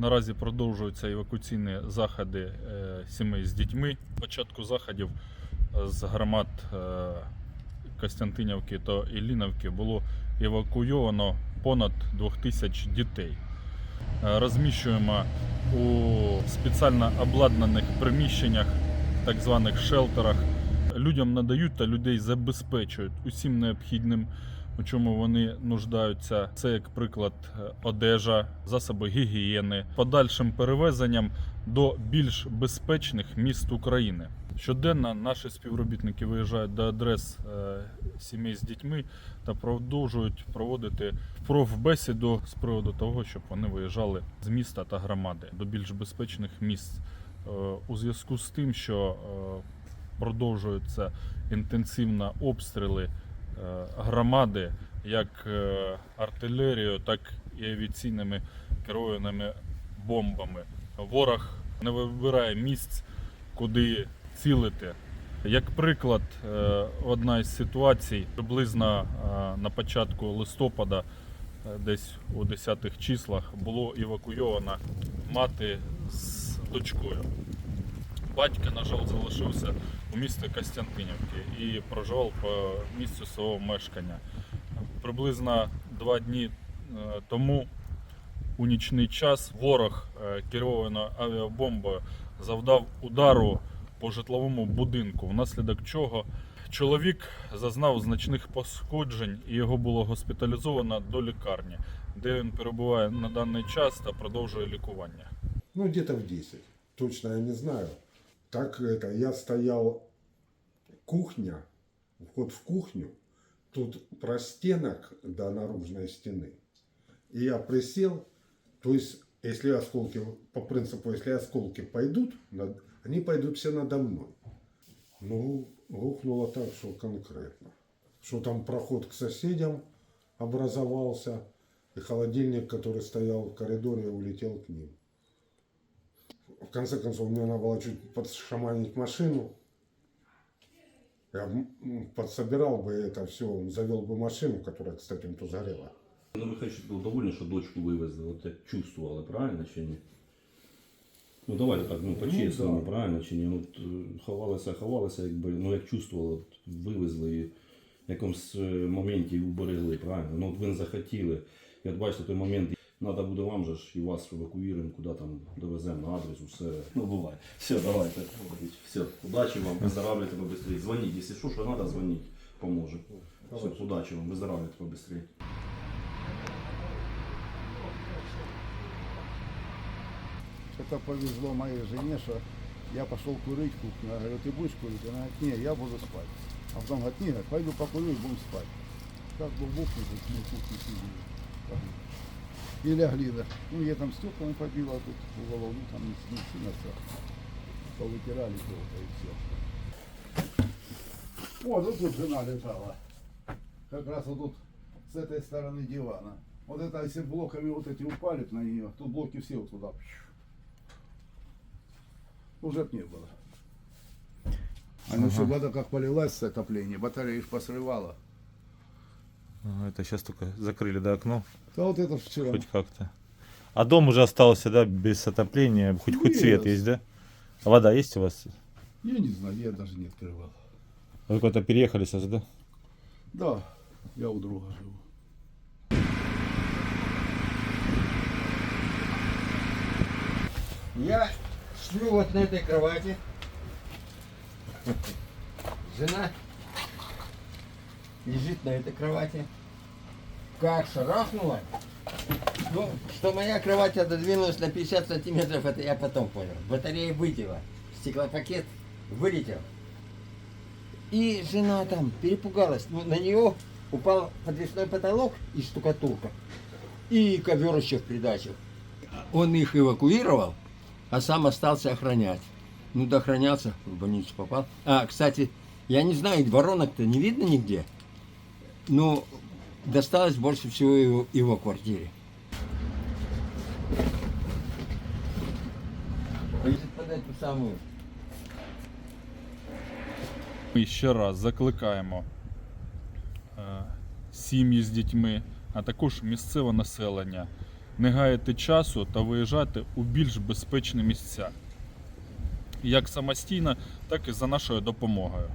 Наразі продовжуються евакуаційні заходи е, сімей з дітьми. Початку заходів е, з громад е, Костянтинівки та Ілліновки було евакуйовано понад 2000 дітей. Розміщуємо у спеціально обладнаних приміщеннях, так званих шелтерах. Людям надають та людей забезпечують усім необхідним, у чому вони нуждаються. Це, як приклад, е, одежа, засоби гігієни, подальшим перевезенням до більш безпечних міст України. Щоденно наші співробітники виїжджають до адрес е, сімей з дітьми та продовжують проводити профбесіду з приводу того, щоб вони виїжджали з міста та громади до більш безпечних місць. Е, У зв'язку з тим, що продовжуються інтенсивно обстріли громади, як е, артилерією, так і авіаційними керованими бомбами. Ворог не вибирає місць, куди цілити. Як приклад, е, одна із ситуацій приблизно е, на початку листопада, е, десь у 10-х числах, було евакуйована мати з дочкою. Батько, на жаль, залишився у місті Костянтинівки і проживав по місцю свого мешкання. Приблизно два дні е, тому у нічний час ворог е, керованою авіабомбою завдав удару по житловому будинку, внаслідок чого чоловік зазнав значних пошкоджень і його було госпіталізовано до лікарні, де він перебуває на даний час та продовжує лікування. Ну, где-то в 10. Точно я не знаю. Так это, я стоял, кухня, вход в кухню, тут простенок до наружной стены. И я присел, то есть, если осколки, по принципу, если осколки пойдут, они пойдут все надо мной. Ну, рухнуло так, что конкретно. Что там проход к соседям образовался, и холодильник, который стоял в коридоре, улетел к ним. В конце концов, мне надо было чуть подшаманить машину. Я м, подсобирал бы это все, завел бы машину, которая, кстати, тут сгорела. Ну, Михайлович був довольний, що дочку вивезли. От як чувствували, правильно чи ні? Ну давайте так, ну по-чесному, да. правильно чи ні? Ну, от, е, ховалися, ховалися, якби, ну як чувствували, от, вивезли і в якомусь е, моменті уберегли, правильно? Ну от ви не захотіли. І от бачите, той момент, треба буде вам же ж і вас евакуюємо, куди там довеземо на адрес, усе. Ну буває. Все, давайте. Все, удачі вам, выздоравливайте побыстрее. Звоніть, якщо що, що треба, дзвоніть, поможе. Все, удачі вам, выздоравливайте побыстрее. Это повезло моей жене, что я пошел курить в кухню. Я говорю, ты будешь курить? Она говорит, не, я буду спать. А потом говорит, нет, пойду покурю и будем спать. Как бы бухнуть, вот мы в кухне сидели. И лягли. Ну, я там стеклами побила тут уголов, ну, там не, не сильно все. Повытирали кого-то и все. Вот, вот тут жена лежала. Как раз вот тут с этой стороны дивана. Вот это, если блоками вот эти упали на нее, тут блоки все вот туда. Уже б не было. А ну что, вода как полилась с отопления, батареи ж посрывала. Это сейчас только закрыли до окно, Да вот это вчера. хоть как-то. А дом уже остался, да, без отопления, хоть хоть свет Нет. есть, да? А вода есть у вас? Я не знаю, я даже не открывал. Вы куда-то переехали сейчас, да? Да, я у друга живу. Я сплю вот на этой кровати. Жена лежит на этой кровати. Как шарахнула. Ну, что моя кровать отодвинулась на 50 сантиметров, это я потом понял. Батарея вылетела. Стеклопакет вылетел. И жена там перепугалась. Ну, на нее упал подвесной потолок и штукатурка. И ковер еще в придачу. Он их эвакуировал, а сам остался охранять. Ну, доохранялся, в больницу попал. А, кстати, я не знаю, воронок-то не видно нигде. Но досталось больше всего его, его квартире. Ми ще раз закликаємо е, сім'ї з дітьми, а також місцеве населення не гаяти часу та виїжджати у більш безпечні місця, як самостійно, так і за нашою допомогою.